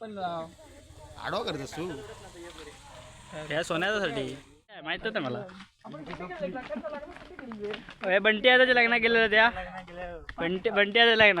पण आडवा करत असतो या सोन्यासाठी. माहीत होतं मला. हे बंटी आता लग्न केलेलं त्या बंटी बंटी आता लग्न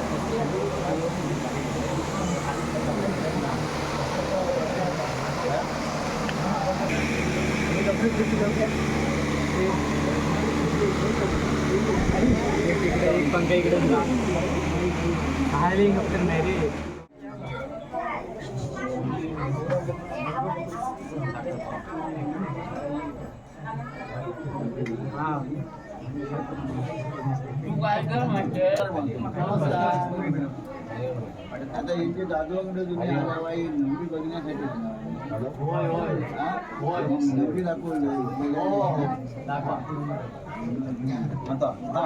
एक पंखा इकडे. हेलिकॉप्टर नाही रे आता यांचे दादोकडे तुम्ही आलावाई नवरी बघण्यासाठी. हा? नवरी दाखवलं आता हा.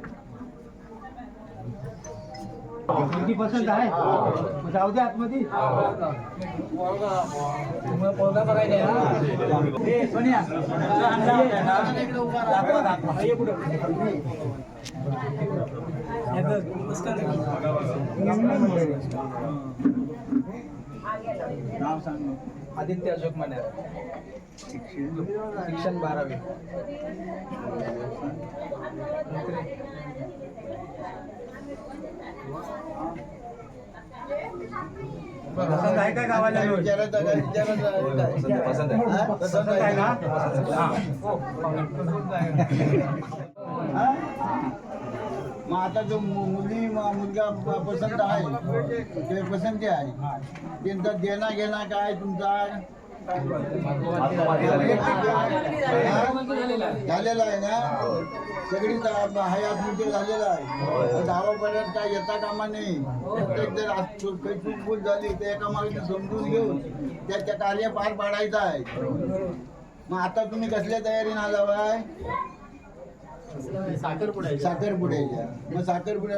मुलगी पसंत आहे मग जाऊ दे आतमध्ये तुम्हाला पोरगा बघायला आहे ना? ए, सोनिया, तुला अंडा आहे ना? दाखवा, दाखवा. ये पुढं. हे बघ, नमस्कार. नाव सांग आदित्य अशोक मने शिक्षण बारावी पसंत आहे का गावाला? विचारत? पसंत आहे. हा? पसंत आहे? मग आता जो मुली म- मुलगा पसंत आहे ते पसंती आहे त्यांचा देणा घेणा काय तुमचा? झालेला आहे ना? सगळी हयात मुद्दे झालेला आहे. गावापर्यंत काय येता कामा नाही प्रत्येक जर काही चूकभूल झाली तर एका मागे समजून घेऊन त्याच्या कार्य पार पाडायचं आहे. मग आता तुम्ही कसल्या तयारीने आला बाय? साखरपुड्याच्या. मग साखरपुड्या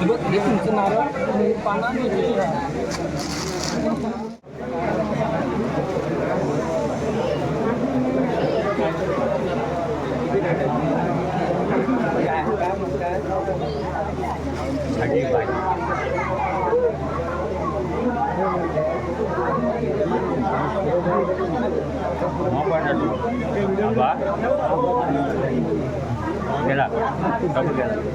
ഇരുപത്തി നിൽക്കുന്നാരോ പണം Mobile yeah. Double yeah.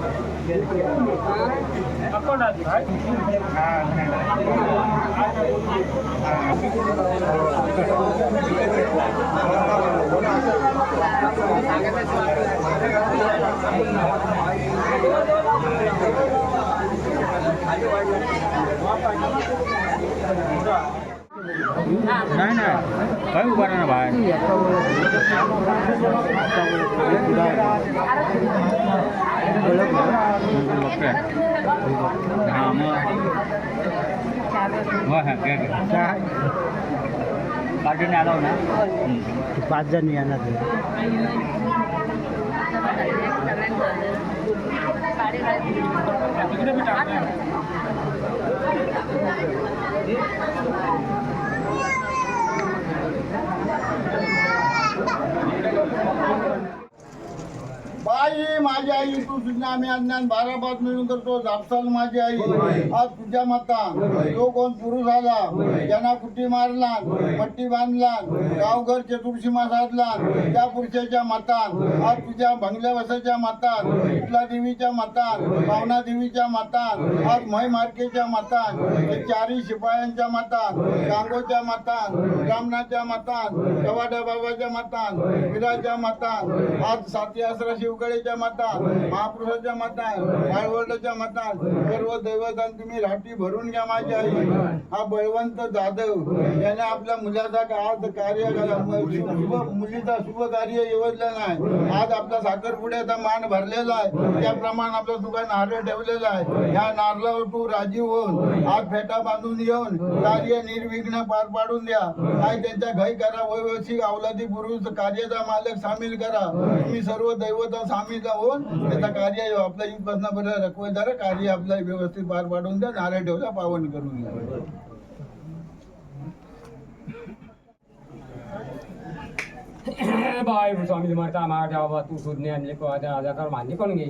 Thank you. चला बुवा साखरपुड्या मांड बाहेरा गेला गेला खाली वाढलं नाही नाही काय उभा ना बाहेर पाठवून आलो ना पाच जण येणार बाई माझी आई तू सुज्ञा आम्ही अज्ञान बारा पाच मिळून करतो जापसाल माझी आई आज तुझ्या मता तो कोण पुरुष आला ज्यांना कुटी मारला पट्टी बांधला गावघर चतुर्शीमा साधला त्या पुरुषाच्या मतान आज तुझ्या भंगल्या वसाच्या मतान इटला देवीच्या मतान पावना देवीच्या मतान आज मै मार्केच्या मतान हे चारी शिपायांच्या मतान गांगोच्या मतान ब्राह्मणाच्या मतान कवाड्या बाबाच्या मतान विराच्या मतान आज साती आसरा शिवगडेच्या मतात महापुरुषाच्या मतात माळवडच्या मतात सर्व दैवतांची मी राठी भरून घ्या माझी आई. हा बळवंत जाधव याने आपल्या मुलाचा आज कार्य शुभ मुलीचा शुभ कार्य येवजलं नाही. आज आपला साखरपुड्याचा मान भरलेला आहे. त्याप्रमाणे आपलं तुका नारळ ठेवलेला आहे. ह्या नारळावर तू राजी होऊन आज फेटा बांधून येऊन कार्य निर्विघ्न पार पाडून द्या. काय त्यांच्या घाई करा वैवशिक अवलादी पुरुष कार्याचा मालक सामील करा. तुम्ही सर्व दैवता सामील होऊन त्याचा कार्य आपल्या इथपासून बरं रखवेदार कार्य आपला व्यवस्थित पार पाडून द्या नारळ ठेवला पावन करून द्या बाय स्वामी म्हणता माझ्या बाबा तू सुज्ञ आणले आजार मान्य करून घे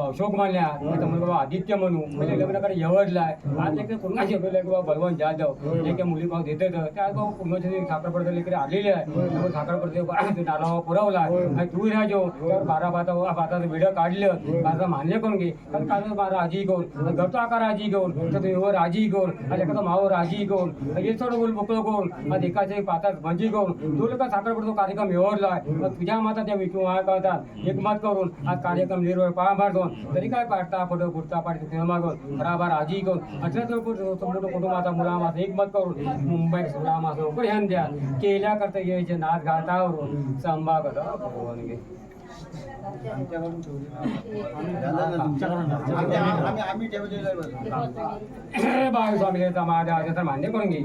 अशोक मानल्या तर म्हणून बाबा आदित्य म्हणू. म्हणजे लग्नाकडे एवढलाय आज लेकर पुन्हा शिकवलं की बाबा बलवंत जाधव. एक मुली भाऊ देते त्या बाबा पूर्ण साखर पडते लेकर आलेले आहे. तो साखर पडते नाला पुरवला आणि तू राजो बारा बाता बाताचं व्हिडिओ काढलं. बारा मान्य करून घे कारण बारा राजी घेऊन गप्पा आकार राजी घेऊन तर वर राजी घेऊन आणि एखादा मावर राजी घेऊन हे सोडं बोल मोकळं आज एकाचे पातात भंजी करून तू लोक साखर पडतो कार्यक्रम एवढलाय मग तुझ्या माता त्या विकू करतात एकमत करून आज कार्यक्रम निर्वळ पार दोन. तरी काय पाडता फोटो फुटता पाडतो तेव्हा मागून खराबार आजी घेऊन. अठरा मोठं कुटुंबाचा मुला माझा एकमत करून सोळा मास लवकर ह्यान द्या. केल्या करता यायचे नाच घाटावरून संभा करा भगवान घे आहे. बाय स्वामी माझ्या मान्य करून घे.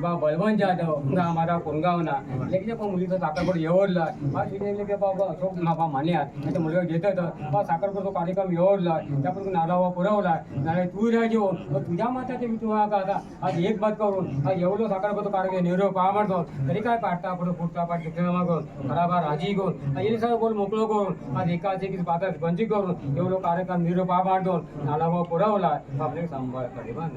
बा बलवंत जाधव गा माझा कोणगावना लेकिन पण मुलीचं साखरपट एवढला हा तिथे की बा अशोक बाबा मान्यात. त्याच्या मुलगा घेतात बा साखरपटचा कार्यक्रम एवढला त्यापूर्वी नालावा पुरवला. नाळे तू राजो तुझ्या मताचे मी तुला का आता आज एक बात करून हा एवढं साखरपटचा कार्यक्रम निरोप म्हणतो तरी काय पाठता पुढे फुटता पाठ तिथे करून खराबा राजी करून. येईल सगळं बोल मोकळं करून. आज एकाच एक पातात बंदी करून एवढं कार्यक्रम निरोप आवडतो नालावा पुरवला. आपले सांभाळकडे बांध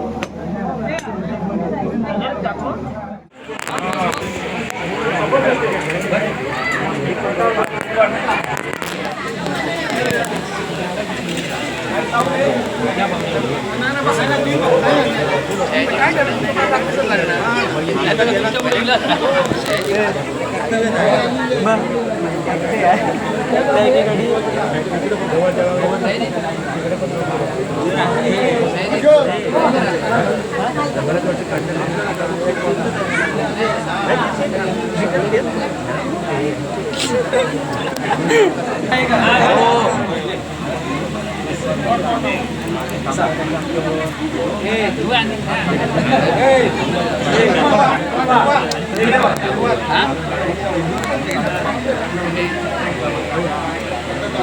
Hả?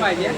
पप्पा